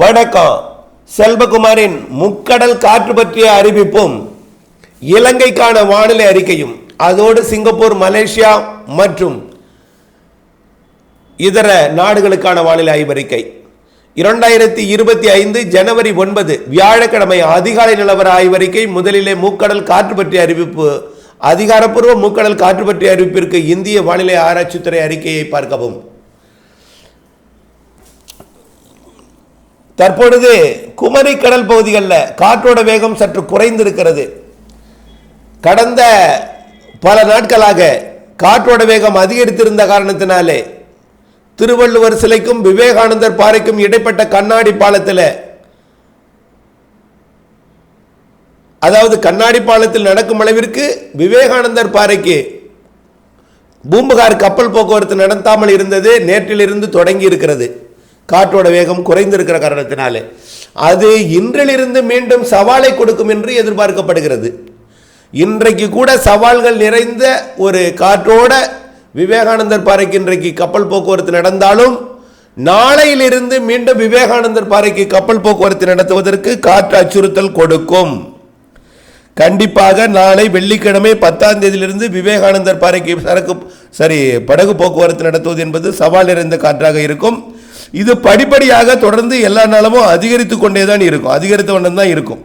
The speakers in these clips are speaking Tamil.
வணக்கம். செல்வகுமாரின் முக்கடல் காற்று பற்றிய அறிவிப்பும் இலங்கைக்கான வானிலை அறிக்கையும் அதோடு சிங்கப்பூர் மலேசியா மற்றும் இதர நாடுகளுக்கான வானிலை ஆய்வறிக்கை இரண்டாயிரத்தி இருபத்தி ஐந்து ஜனவரி ஒன்பது வியாழக்கிழமை அதிகாலை நிலவர ஆய்வறிக்கை முதலிலே மூக்கடல் காற்று பற்றிய அறிவிப்பு அதிகாரப்பூர்வ மூக்கடல் காற்று பற்றிய அறிவிப்பிற்கு இந்திய வானிலை ஆராய்ச்சித்துறை அறிக்கையை பார்க்கவும். தற்பொழுது குமரி கடல் பகுதிகளில் காற்றோட வேகம் சற்று குறைந்திருக்கிறது. கடந்த பல நாட்களாக காற்றோட வேகம் அதிகரித்திருந்த காரணத்தினாலே திருவள்ளுவர் சிலைக்கும் விவேகானந்தர் பாறைக்கும் இடைப்பட்ட கண்ணாடி பாலத்தில் அதாவது கண்ணாடி பாலத்தில் நடக்கும் அளவிற்கு விவேகானந்தர் பாறைக்கு பூம்புகார் கப்பல் போக்குவரத்து நடத்தாமல் இருந்தது நேற்றிலிருந்து தொடங்கி இருக்கிறது காற்றோட வேகம் குறைந்திருக்கிற காரணத்தினாலே. அது இன்றிலிருந்து மீண்டும் சவாலை கொடுக்கும் என்று எதிர்பார்க்கப்படுகிறது. இன்றைக்கு கூட சவால்கள் நிறைந்த ஒரு காற்றோட விவேகானந்தர் பாறைக்கு இன்றைக்கு கப்பல் போக்குவரத்து நடந்தாலும் நாளையிலிருந்து மீண்டும் விவேகானந்தர் பாறைக்கு கப்பல் போக்குவரத்து நடத்துவதற்கு காற்று அச்சுறுத்தல் கொடுக்கும். கண்டிப்பாக நாளை வெள்ளிக்கிழமை பத்தாம் தேதியிலிருந்து விவேகானந்தர் பாறைக்கு சரக்கு சரி படகு போக்குவரத்து நடத்துவது என்பது சவால் நிறைந்த காற்றாக இருக்கும். இது படிப்படியாக தொடர்ந்து எல்லா நாளமும் அதிகரித்து கொண்டே தான் இருக்கும். அதிகரித்த வண்ணம் தான் இருக்கும்.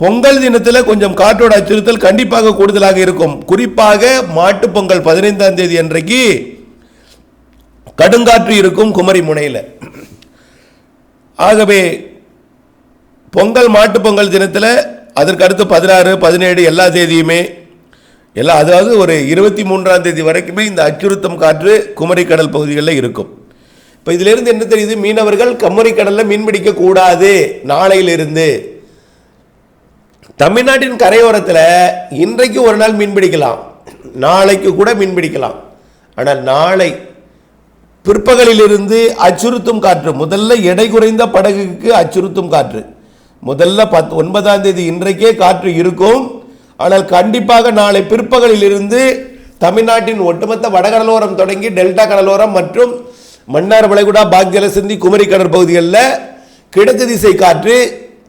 பொங்கல் தினத்தில் கொஞ்சம் காற்றோட அச்சுறுத்தல் கண்டிப்பாக கூடுதலாக இருக்கும். குறிப்பாக மாட்டு பொங்கல் பதினைந்தாம் தேதி அன்றைக்கு கடுங்காற்று இருக்கும் குமரி முனையில். ஆகவே பொங்கல் மாட்டு பொங்கல் தினத்தில் அதற்கு அடுத்து பதினாறு பதினேழு எல்லா தேதியுமே எல்லா அதாவது ஒரு இருபத்தி மூன்றாம் தேதி வரைக்குமே இந்த அச்சுறுத்தம் காற்று குமரி கடல் பகுதிகளில் இருக்கும். இப்போ இதிலிருந்து என்ன தெரியுது? மீனவர்கள் கம்மரி கடலில் மீன் கூடாது. நாளையிலிருந்து. தமிழ்நாட்டின் கரையோரத்தில் இன்றைக்கு ஒரு நாள் மீன் பிடிக்கலாம். நாளைக்கு கூட மீன் பிடிக்கலாம். ஆனால் நாளை பிற்பகலிலிருந்து அச்சுறுத்தும் காற்று முதல்ல எடை குறைந்த படகுக்கு அச்சுறுத்தும் காற்று. முதல்ல பத் ஒன்பதாம் தேதி இன்றைக்கே காற்று இருக்கும். ஆனால் கண்டிப்பாக நாளை பிற்பகலிலிருந்து தமிழ்நாட்டின் ஒட்டுமொத்த வடகடலோரம் தொடங்கி டெல்டா கடலோரம் மற்றும் மன்னார் வளைகுடா பாக்ஜலசந்தி குமரி கடற்பகுதிகளில் கிழக்கு திசை காற்று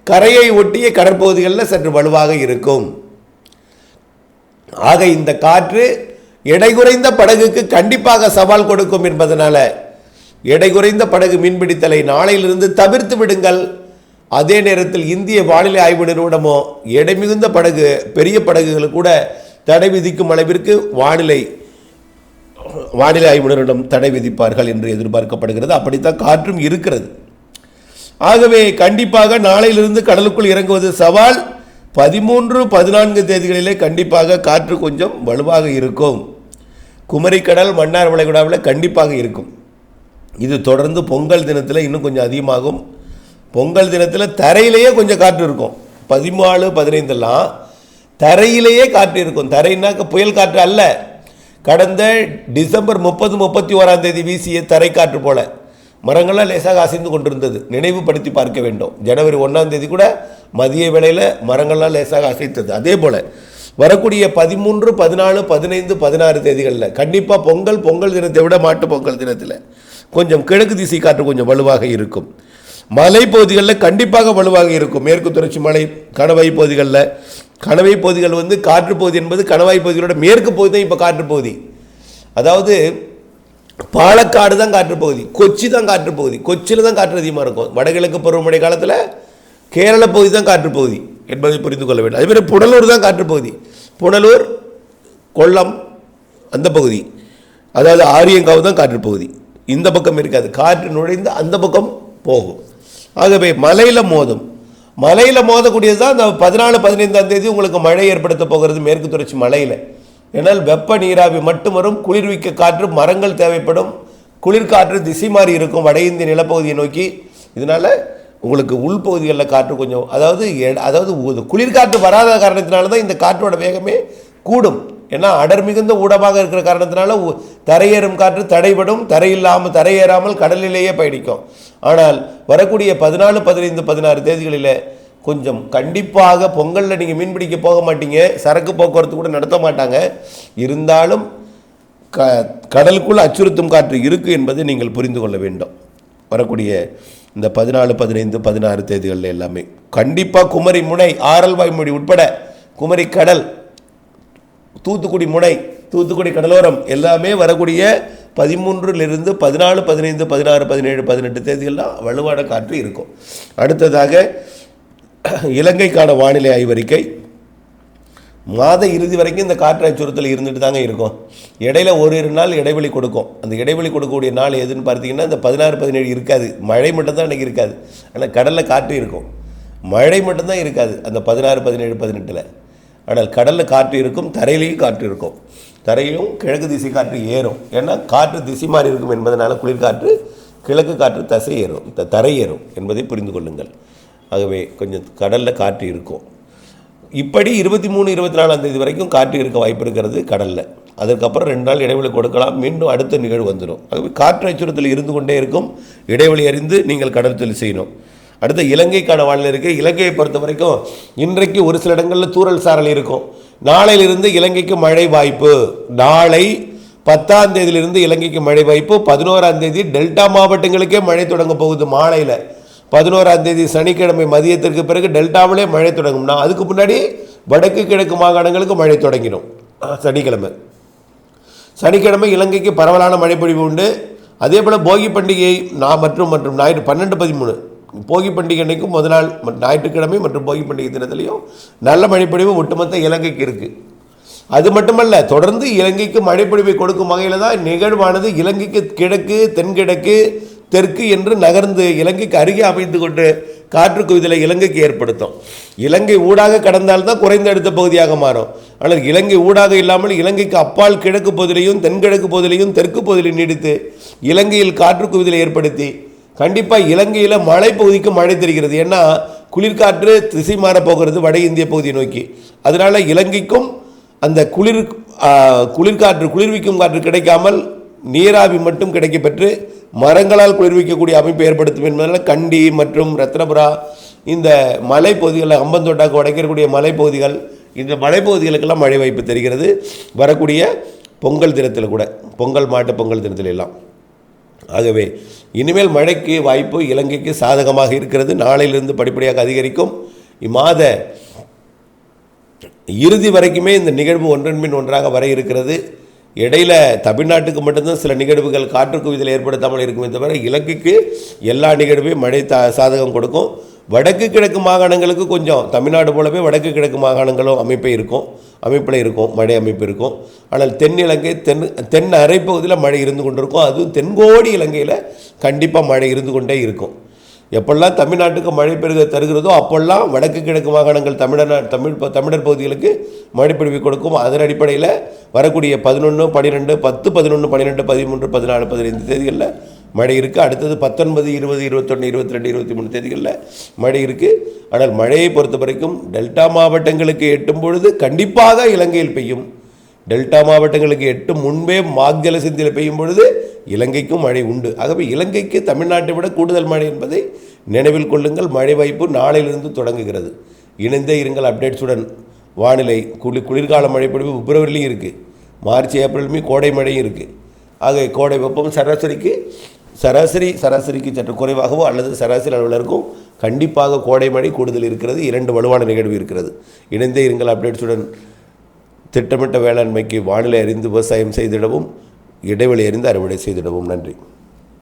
கரையை ஒட்டிய கடற்பகுதிகளில் சற்று வலுவாக இருக்கும். ஆக இந்த காற்று எடை குறைந்த படகுக்கு கண்டிப்பாக சவால் கொடுக்கும் என்பதனால எடை குறைந்த படகு மீன்பிடித்தலை நாளையிலிருந்து தவிர்த்து விடுங்கள். அதே நேரத்தில் இந்திய வானிலை ஆய்வு நிறுவனமோ எடை மிகுந்த படகு பெரிய படகுகள் கூட தடை விதிக்கும் அளவிற்கு வானிலை வானிலை ஆய்வு தடை விதிப்பார்கள் என்று எதிர்பார்க்கப்படுகிறது. அப்படித்தான் காற்றும் இருக்கிறது. ஆகவே கண்டிப்பாக நாளையிலிருந்து கடலுக்குள் இறங்குவது சவால். பதிமூன்று பதினான்கு தேதிகளிலே கண்டிப்பாக காற்று கொஞ்சம் வலுவாக இருக்கும். குமரிக்கடல் மன்னார் வளைகுடாவில் கண்டிப்பாக இருக்கும். இது தொடர்ந்து பொங்கல் தினத்தில் இன்னும் கொஞ்சம் அதிகமாகும். பொங்கல் தினத்தில் தரையிலேயே கொஞ்சம் காற்று இருக்கும். பதினாலு பதினைந்தெல்லாம் தரையிலேயே காற்று இருக்கும். தரைனாக்க புயல் காற்று அல்ல. கடந்த டிசம்பர் முப்பது முப்பத்தி ஓராம் தேதி வீசிய தரைக்காற்று போல மரங்கள்லாம் லேசாக அசைந்து கொண்டிருந்தது. நினைவுபடுத்தி பார்க்க வேண்டும். ஜனவரி ஒன்றாம் தேதி கூட மதிய வேளையில் மரங்கள்லாம் லேசாக அசைத்தது. அதே போல் வரக்கூடிய பதிமூன்று பதினாலு பதினைந்து பதினாறு தேதிகளில் கண்டிப்பாக பொங்கல் பொங்கல் தினத்தை விட மாட்டு பொங்கல் தினத்தில் கொஞ்சம் கிழக்கு திசை காற்று கொஞ்சம் வலுவாக இருக்கும். மலை பகுதிகளில் கண்டிப்பாக வலுவாக இருக்கும். மேற்கு தொடர்ச்சி மலை கணவாய் பகுதிகளில் கணவாய் பகுதிகள் வந்து காற்று பகுதி என்பது கணவாய் பகுதிகளோட மேற்கு பகுதி தான் இப்போ காற்று பகுதி. அதாவது பாலக்காடு தான் காற்றுப்பகுதி கொச்சி தான் காற்று பகுதி கொச்சியில் தான் காற்று அதிகமாக இருக்கும். வடகிழக்கு பருவமழை காலத்தில் கேரள பகுதி தான் காற்றுப்பகுதி என்பதை புரிந்து கொள்ள வேண்டும். அதேமாதிரி புனலூர் தான் காற்று பகுதி. புனலூர் கொல்லம் அந்த பகுதி. அதாவது ஆரியங்காவு தான் காற்றுப்பகுதி இந்த பக்கம் இருக்காது. காற்று நுழைந்து அந்த பக்கம் போகும். ஆகவே மலையில் மோதும். மலையில் மோதக்கூடியது தான் அந்த பதினாலு பதினைந்தாம் தேதி உங்களுக்கு மழை ஏற்படுத்த போகிறது மேற்கு தொடர்ச்சி மலையில். ஏன்னால் வெப்ப நீராவி மட்டும் வரும் குளிர்விக்க காற்று மரங்கள் தேவைப்படும். குளிர்காற்று திசை மாறி இருக்கும் வட இந்திய நிலப்பகுதியை நோக்கி. இதனால் உங்களுக்கு உள்பகுதிகளில் காற்று கொஞ்சம் அதாவது அதாவது குளிர்காற்று வராத காரணத்தினால தான் இந்த காற்றோட வேகமே கூடும். ஏன்னா அடர் மிகுந்த ஊடமாக இருக்கிற காரணத்தினால உ- தரையேறும் காற்று தடைபடும் தரையில்லாமல் தரையேறாமல் கடலிலேயே பயணிக்கும். ஆனால் வரக்கூடிய பதினாலு பதினைந்து பதினாறு தேதிகளில் கொஞ்சம் கண்டிப்பாக பொங்கலில் நீங்கள் மீன் பிடிக்க போக மாட்டீங்க சரக்கு போக்குவரத்து கூட நடத்த மாட்டாங்க. இருந்தாலும் க கடலுக்குள் அச்சுறுத்தும் காற்று இருக்குது என்பதை நீங்கள் புரிந்து கொள்ள வேண்டும். வரக்கூடிய இந்த பதினாலு பதினைந்து பதினாறு தேதிகளில் எல்லாமே. கண்டிப்பாக குமரி முனை ஆரல்வாய் வாய்மொழி உட்பட குமரி கடல் தூத்துக்குடி முனை தூத்துக்குடி கடலோரம் எல்லாமே வரக்கூடிய பதிமூன்றிலிருந்து பதினாலு பதினைந்து பதினாறு பதினேழு பதினெட்டு தேதிகள்லாம் வலுவான காற்று இருக்கும். அடுத்ததாக இலங்கைக்கான வானிலை ஆய்வறிக்கை. மாத இறுதி வரைக்கும் இந்த காற்று அச்சுறுத்தல் இருந்துட்டு தாங்க இருக்கும். இடையில ஓரிரு நாள் இடைவெளி கொடுக்கும். அந்த இடைவெளி கொடுக்கக்கூடிய நாள் எதுன்னு பார்த்தீங்கன்னா இந்த பதினாறு பதினேழு இருக்காது. மழை மட்டும்தான் அன்றைக்கி இருக்காது. ஆனால் கடலில் காற்று இருக்கும். மழை மட்டும்தான் இருக்காது. அந்த பதினாறு பதினேழு பதினெட்டில். ஆனால் கடலில் காற்று இருக்கும் தரையிலையும் காற்று இருக்கும். தரையிலும் கிழக்கு திசை காற்று ஏறும். ஏன்னா காற்று திசை மாறி இருக்கும் என்பதனால் குளிர்காற்று கிழக்கு காற்று தசை ஏறும் த- தரை ஏறும் என்பதை புரிந்து கொள்ளுங்கள். ஆகவே கொஞ்சம் கடலில் காற்று இருக்கும். இப்படி இருபத்தி மூணு இருபத்தி நாலாம் தேதி வரைக்கும் காற்று இருக்க வாய்ப்பு இருக்கிறது கடலில். அதுக்கப்புறம் ரெண்டு நாள் இடைவெளி கொடுக்கலாம் மீண்டும் அடுத்த நிகழ்வு வந்துடும். ஆகவே காற்று அச்சுறுத்தல் இருந்து கொண்டே இருக்கும். இடைவெளி அறிந்து நீங்கள் கடல் தொழில் செய்யணும். அடுத்த இலங்கைக்கான வானிலை இருக்குது இலங்கையை பொறுத்த வரைக்கும் இன்றைக்கு ஒரு சில இடங்களில் தூரல் சாரல் இருக்கும். நாளையிலிருந்து இலங்கைக்கு மழை வாய்ப்பு. நாளை பத்தாம் தேதியிலிருந்து இலங்கைக்கு மழை வாய்ப்பு. பதினோராம் தேதி டெல்டா மாவட்டங்களுக்கே மழை தொடங்க போகுது மாலையில். பதினோராம் தேதி சனிக்கிழமை மதியத்திற்கு பிறகு டெல்டாவிலே மழை தொடங்கும்னா அதுக்கு முன்னாடி வடக்கு கிழக்கு மாகாணங்களுக்கு மழை தொடங்கிடும். சனிக்கிழமை. சனிக்கிழமை இலங்கைக்கு பரவலான மழைப்பொழிவு உண்டு. அதே போல் போகி பண்டிகை நான் மற்றும் மற்றும் ஞாயிற்று பன்னெண்டு பதிமூணு. போகி பண்டிகை அன்னைக்கும் முதல் நாள் ம- ஞாயிற்றுக்கிழமை மற்றும் போகி பண்டிகை தினத்திலையும் நல்ல மழைப்பொழிவு ஒட்டுமொத்த இலங்கைக்கு இருக்குது அது மட்டுமல்ல தொடர்ந்து இலங்கைக்கு மழைப்பொழிவை கொடுக்கும் வகையில் தான் நிகழ்வானது இலங்கைக்கு கிழக்கு தென்கிழக்கு தெற்கு என்று நகர்ந்து இலங்கைக்கு அருகே அமைந்து கொண்டு காற்று குவிதலை இலங்கைக்கு ஏற்படுத்தும். இலங்கை ஊடாக கடந்தால்தான் குறைந்த அடுத்த பகுதியாக மாறும். ஆனால் இலங்கை ஊடாக இல்லாமல் இலங்கைக்கு அப்பால் கிழக்கு பகுதியிலையும் தென்கிழக்கு பகுதியிலையும் தெற்கு பகுதியிலையும் நீடித்து இலங்கையில் காற்று குவிதலை ஏற்படுத்தி கண்டிப்பாக இலங்கையில் மலைப்பகுதிக்கு மழை தெரிகிறது. ஏன்னா குளிர்காற்று திசை மாறப்போகிறது வட இந்திய பகுதியை நோக்கி. அதனால் இலங்கைக்கும் அந்த குளிர் குளிர்காற்று குளிர்விக்கும் காற்று கிடைக்காமல் நீராவி மட்டும் கிடைக்கப்பெற்று மரங்களால் குளிர்விக்கக்கூடிய அமைப்பு ஏற்படுத்தும் என்பதனால் கண்டி மற்றும் ரத்னபுரா இந்த மலைப்பகுதிகளில் அம்பந்தோட்டாக்கு உடைக்கக்கூடிய மலைப்பகுதிகள் இந்த மலைப்பகுதிகளுக்கெல்லாம் மழை வாய்ப்பு தெரிகிறது. வரக்கூடிய பொங்கல் தினத்தில் கூட பொங்கல் மாட்டு பொங்கல் தினத்தில் எல்லாம். ஆகவே இனிமேல் மழைக்கு வாய்ப்பு இலங்கைக்கு சாதகமாக இருக்கிறது. நாளையிலிருந்து படிப்படியாக அதிகரிக்கும். இம்மாத இறுதி வரைக்குமே இந்த நிகழ்வு ஒன்றன் பின் ஒன்றாக வர இருக்கிறது. இடையில தமிழ்நாட்டுக்கு மட்டும்தான் சில நிகழ்வுகள் காற்று குவிதல் ஏற்படுத்தாமல் இருக்குமே தவிர இலங்கைக்கு எல்லா நிகழ்வையும் மழை தா சாதகம் கொடுக்கும். வடக்கு கிழக்கு மாகாணங்களுக்கு கொஞ்சம் தமிழ்நாடு போலவே வடக்கு கிழக்கு மாகாணங்களும் அமைப்பை இருக்கும். அமைப்பில் இருக்கும் மழை அமைப்பு இருக்கும். ஆனால் தென் இலங்கை தென் தென் அரைப்பகுதியில் மழை இருந்து கொண்டிருக்கும். அதுவும் தென்கோடி இலங்கையில் கண்டிப்பாக மழை இருந்து கொண்டே இருக்கும். எப்பெல்லாம் தமிழ்நாட்டுக்கு மழை பெருக தருகிறதோ அப்பெல்லாம் வடக்கு கிழக்கு மாகாணங்கள் தமிழனா தமிழ் ப- தமிழர் பகுதிகளுக்கு மழைப்பிரிவு கொடுக்கும். அதன் அடிப்படையில் வரக்கூடிய பதினொன்று பன்னிரெண்டு பத்து பதினொன்று பன்னிரெண்டு பதிமூன்று பதினாலு பதினைந்து தேதிகளில் மழை இருக்குது அடுத்தது பத்தொன்பது இருபது இருபத்தொன்று இருபத்தி ரெண்டு இருபத்தி மூணு தேதிகளில் மழை இருக்குது ஆனால் மழையை பொறுத்த வரைக்கும் டெல்டா மாவட்டங்களுக்கு எட்டும் பொழுது கண்டிப்பாக இலங்கையில் பெய்யும். டெல்டா மாவட்டங்களுக்கு எட்டு முன்பே மாக்ஜல சிந்தியில் பெய்யும் பொழுது இலங்கைக்கும் மழை உண்டு. ஆகவே இலங்கைக்கு தமிழ்நாட்டை விட கூடுதல் மழை என்பதை நினைவில் கொள்ளுங்கள். மழை வாய்ப்பு நாளையிலிருந்து தொடங்குகிறது. இணைந்தே இருங்கள் அப்டேட்ஸுடன். வானிலை குளிர் குளிர்கால மழைப்பொழிவு பிப்ரவரிலையும் இருக்குது மார்ச் ஏப்ரலுமே கோடை மழையும் இருக்குது ஆக கோடை வெப்பம் சராசரிக்கு சராசரி சராசரிக்கு சற்று குறைவாகவோ அல்லது சராசரி அளவில் இருக்கும் கண்டிப்பாக கோடை மழை கூடுதல் இருக்கிறது. இரண்டு வலுவான நிகழ்வு இருக்கிறது. இணைந்தே இருங்கள் அப்டேட்ஸுடன். திட்டமிட்ட வேளாண்மைக்கு வானிலை அறிந்து விவசாயம் செய்திடவும் இடைவெளி அறிந்து அறுவடை செய்திடவும். நன்றி.